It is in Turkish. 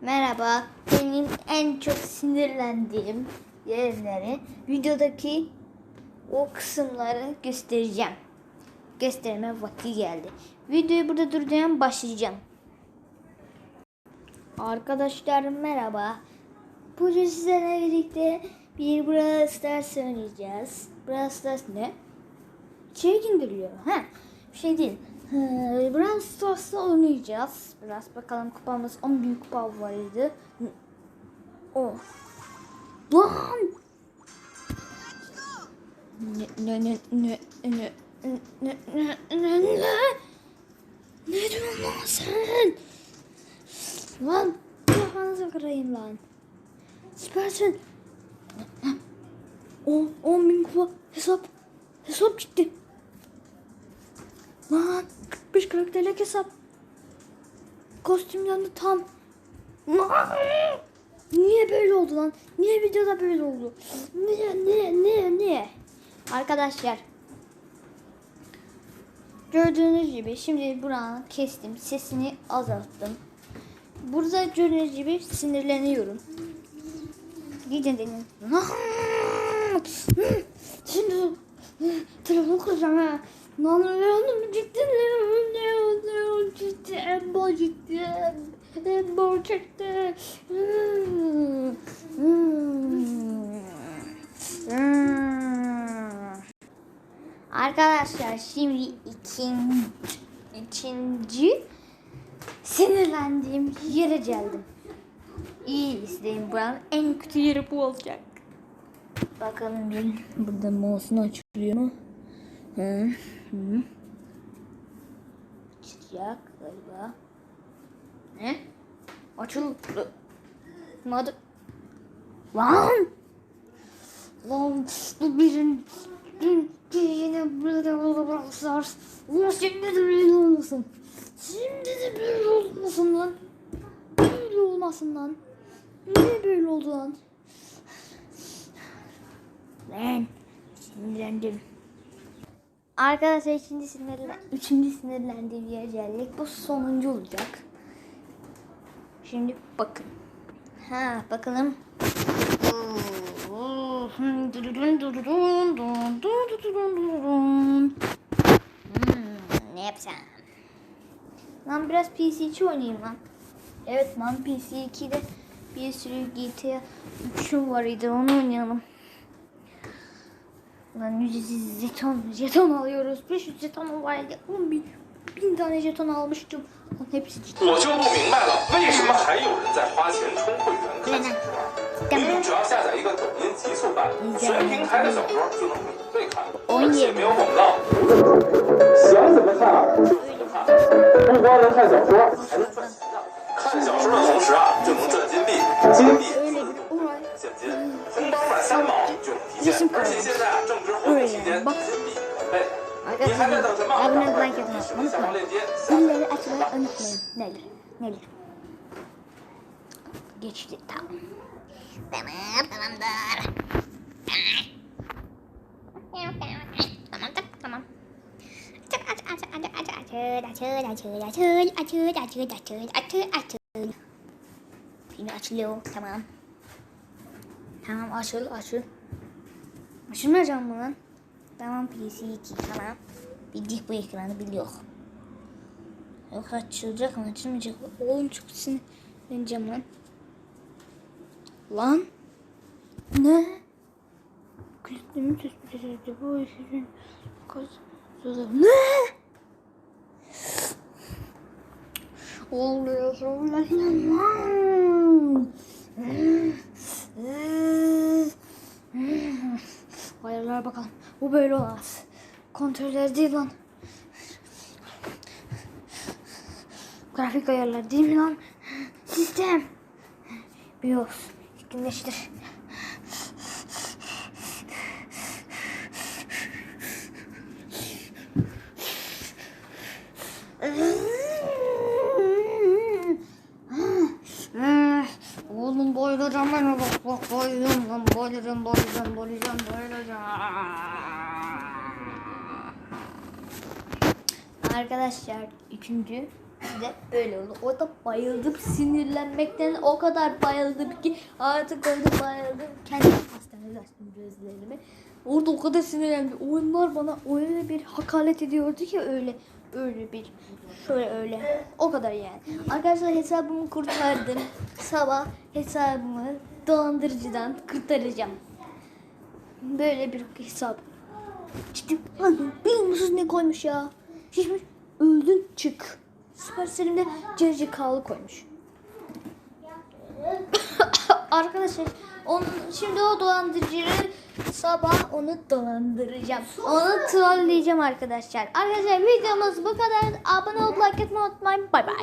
Merhaba. Benim en çok sinirlendiğim yerleri videodaki o kısımları göstereceğim. Gösterme vakti geldi. Videoyu burada durduracağım başlayacağım. Arkadaşlar merhaba. Bugün sizlerle birlikte bir Brawl Stars oynayacağız. Brawl Stars ne? İçeri indiriliyor. Ha, bir şey değil. Ee, Brawl Stars'ta oynayacağız. Biraz bakalım kupamız 10 bin kupa vardı. Oh. Lan! Ne ne ne ne ne ne ne ne ne ne diyorsun lan sen? Lan kafanızı kırayım lan. Süpersin. 10 10 bin kupa hesap hesap gitti. Lan 45 karakterlik hesap. Kostüm yandı tam. Niye böyle oldu lan? Niye videoda böyle oldu? Niye niye niye niye? Arkadaşlar Gördüğünüz gibi şimdi buranı kestim. Sesini azalttım. Burada gördüğünüz gibi sinirleniyorum. Gidin dedim. Şimdi telefon kıracağım ha. Lan Leon'um Embo ciddi Arkadaşlar şimdi ikinci, ikinci sinirlendiğim yere geldim. İyi izleyin buranın en kötü yeri bu olacak. Bakalım bir burada mouse'unu açılıyor mu? Hı. Hı. Açacak galiba. Ne? Açıldı. Madı. Lan! Lan bu birin dün yine burada olurlar. Ulan şimdi de böyle olmasın. Şimdi de böyle olmasın lan. Böyle olmasın lan. Niye böyle oldu lan? Lan sinirlendim. Arkadaşlar ikinci sinirlen, üçüncü sinirlendiğim yer geldik. Bu sonuncu olacak. Şimdi bakın. Ha bakalım. Hmm, ne yapsam? Lan biraz PC2 oynayayım lan. Evet lan PC2'de bir sürü GTA 3'üm var idi onu oynayalım. Lan ücretsiz jeton, jeton alıyoruz. 500 jeton vardı. 10 bin, 我就不明白了，为什么还有人在花钱充会员看小说？明明只要下载一个抖音极速版，全平台的小说就能免费看，而且没有广告。想怎么看就怎么看，不光能看小说，还能赚钱呢。看小说的同时啊，就能赚金币，金币自动变成现金，红包满三毛就能提现。而且现在啊，正值活动期间，金币两倍。你还在等什么？Zilleri açmayı unutmayın. Neler? Neler? Geçti tamam. Tamam tamamdır. Tamam tak tamam. Açıl açıl açıl açıl açıl açıl açıl açıl açıl açıl açıl açıl Yine açılıyor tamam. Tamam açıl açıl. Açılmayacak mı lan? Tamam PC2 tamam. Bildik bu ekranı biliyor. Yok açılacak mı açılmayacak mı? Oğlum çok sinirleneceğim lan. Lan. Ne? Kliklemi tespit edildi. Bu işin Ne? Oluyor lan. Ayarlara bakalım. Bu böyle olmaz. Kontroller değil lan. Grafik ayarlar değil mi lan? Sistem. BIOS. Etkinleştir. Oğlum bayılacağım ben bak bak bayılıyorum lan bayılacağım bayılacağım bayılacağım bayılacağım. Arkadaşlar üçüncü de öyle oldu. O da bayıldım sinirlenmekten o kadar bayıldım ki artık öyle bayıldım. Kendim hastanede açtım gözlerimi. Orada o kadar sinirlendim. Onlar bana öyle bir hakaret ediyordu ki öyle öyle bir şöyle öyle o kadar yani. Arkadaşlar hesabımı kurtardım. Sabah hesabımı dolandırıcıdan kurtaracağım. Böyle bir hesap. Ciddi lan biliyor musunuz ne koymuş ya? Şişmiş öldün çık. Süpersel'imde CCK'lı koymuş. Arkadaşlar onun, şimdi o dolandırıcıyı sabah onu dolandıracağım. Onu trolleyeceğim arkadaşlar. Arkadaşlar videomuz bu kadar. Abone olup like atmayı unutmayın. Bay bay.